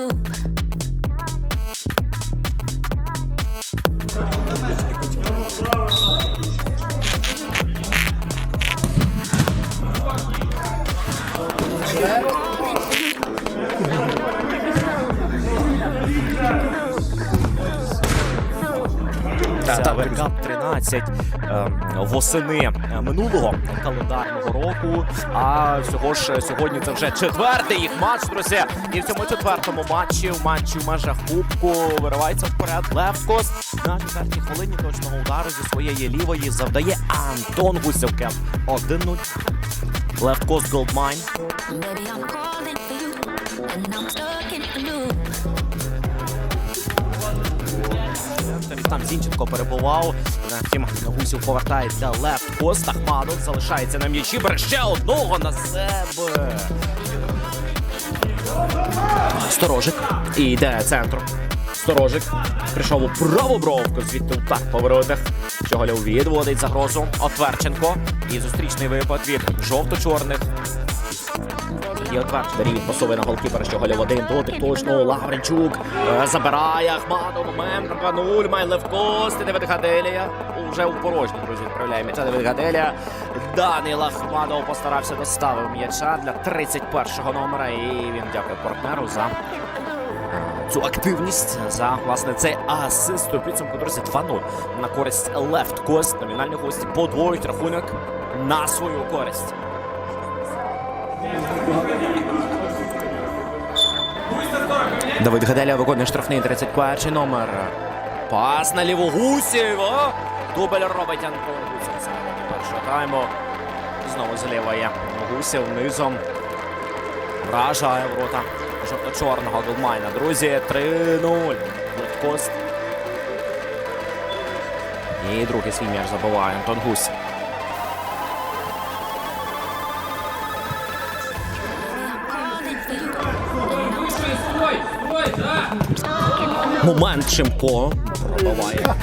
you. Loop. Ставер 13 ем, восени е, минулого календарного року. А всього ж сьогодні це вже четвертий їх матч, друзі. І в цьому четвертому матчі, в матчі в межах кубку, виривається вперед Левкос. На четвертій хвилині точного удару зі своєї лівої завдає Антон Гусявкев. 1-0. Левкос Голдмайн. Там Зінченко перебував. Втім, Гусів повертається лефт пост. Ахмадов залишається на м'ячі. Бере ще одного на себе. Сторожик. І йде центру. Сторожик. Прийшов у праву бровку. Звідти удар по воротах. Щоголів відводить загрозу. Отверченко. І зустрічний випад від жовто-чорних. І отверт Дарій відпасовує на голкіпера, що голів один дотик точно Лавренчук е, забирає Ахмадов, момент 2-0, має Левкос, Девід Гаделія. Уже у порожній, друзі, відправляє м'яча Девід Гаделія. Данил Ахмадов постарався доставив м'яча для 31-го номера. І він дякує партнеру за е, цю активність, за власне цей асист у підсумку, друзі, 2-0 на користь Left Coast. Номінальні гості подвоюють рахунок на свою користь. Давид Гаделя виконує штрафний 31 номер. Пас на ліву Гусєва. Дубль робить Антон Гусєв. Першого тайму. Знову зліва є Гусєв низом. Вражає ворота жовто-чорного голмайна. Друзі, 3-0. Левкост. І другий свій м'яч забиває Антон Гусєв. Момент Шимко пробиває.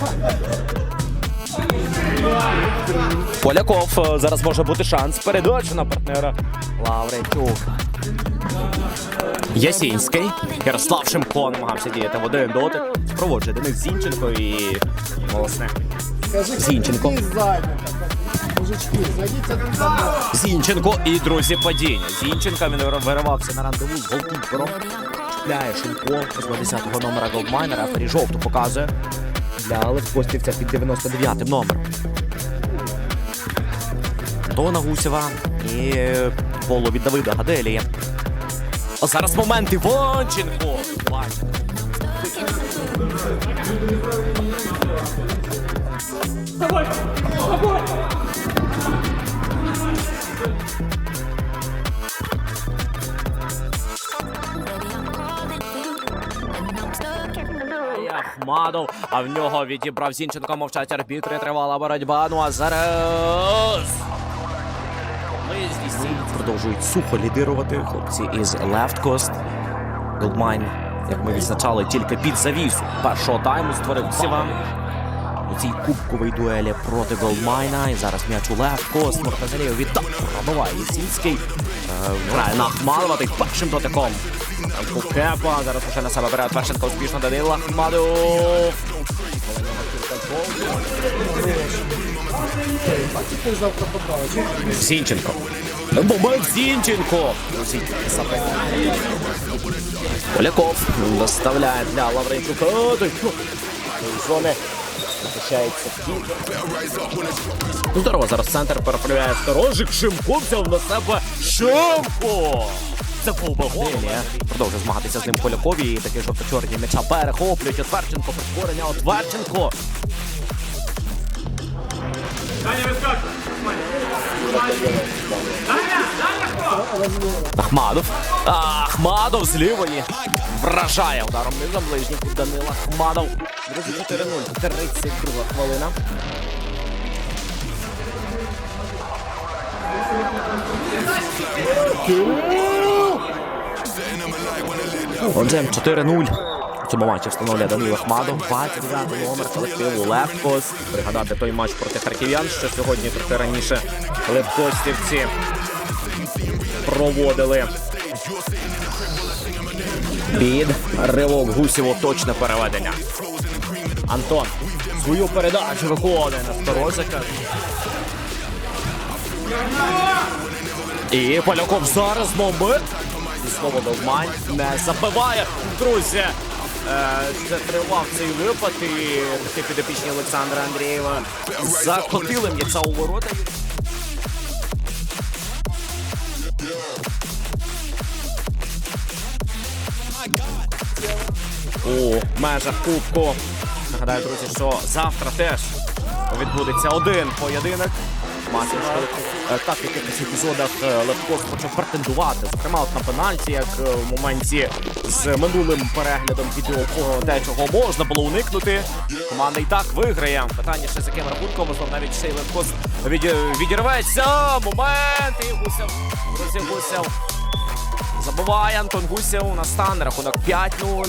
Поляков е, зараз може бути шанс. Передача на партнера Лавренчук. Ясінський. Ярослав Шимко намагався діяти в один дотик. Спроводжує Денис Зінченко і власне. Зінченко. Зінченко і друзі падіння. Зінченка він виривався на рандеву з голкіпером. Чіпляє Шимко з 20-го номера голдмайнера. Рефері жовту показує для левкостівця під 99 номером. Дона Гусєва і поло від Давида Гаделія. А зараз момент. Іванченко. Baby, Ахмадов, а в нього відібрав Зінченко, мовчать арбітри, тривала боротьба. Ну а зараз. Продовжують сухо лідирувати хлопці із Left Coast. Голдмайн, як ми відзначали, тільки під завісу першого тайму створив Сіван. У цій кубковій дуелі проти Голдмайна. І зараз м'яч у Left Coast. Муртазарєв віддав. Пробиває Єсінський. Е, Грає на Ахмадова, той першим дотиком. Кукепа. Зараз уже на себе бере Тверченко успішно Данила Ахмадов. Зінченко. Момент Зінченко. Поляков доставляє для Лавренчука. Ну, Зони захищається. Здорово, зараз центр переправляє сторожик. Шимко взяв на себе Шимко. Це Голбагонія. Продовжує змагатися з ним Полякові. І такі жовто-чорні м'яча перехоплюють. Отверченко, прискорення. Отверченко. Ахмадов. Ахмадов з лівої. Вражає ударом низом ближніх Данила Ахмадов. Друзі, 4-0. 32 хвилина. Отже, 4-0. У цьому матчі встановлює Данило Ахмадов. 29 номер колективу Левкос. Пригадати той матч проти харків'ян, що сьогодні трохи раніше левкостівці проводили. Під ривок Гусєву точне переведення. Антон свою передачу виходить на Сторожика. І Поляков зараз момент. І слово Довмань не забиває. Друзі, е, це тривав цей випад і таки підопічні Олександра Андрієва закотили м'яця у ворота. у межах кубку. Нагадаю, друзі, що завтра теж відбудеться один поєдинок. Масочко. Е, Так, в якихось епізодах е, Левко почав претендувати, зокрема от на пенальті, як е, в моменті з минулим переглядом відео про те, чого можна було уникнути. Команда і так виграє. Питання ще з яким рахунком, можливо, навіть ще й Левко від- відірветься. Момент і Гусев. Друзі, Гусев Забуває Антон Гусєв на стан. Рахунок 5-0.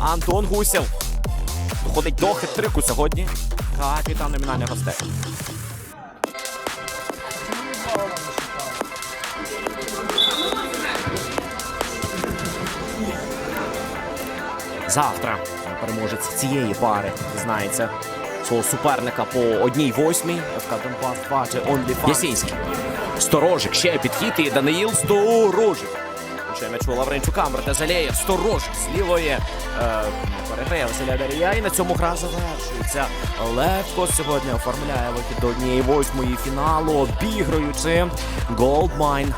Антон Гусєв доходить до хитрику сьогодні. Капітан номінальних гостей. Завтра переможець цієї пари знається свого суперника по одній восьмій. ФК Донбас бачить OnlyFans. Ясінський. Сторожик, ще підхід і Даниїл Сторожик. Ще м'яч у Лавренчука, Мертезалєєв, Сторожик з лівої. Е, переграє Василя Дарія і на цьому гра завершується. Левко сьогодні оформляє вихід до однієї восьмої фіналу, обігруючи Goldmine.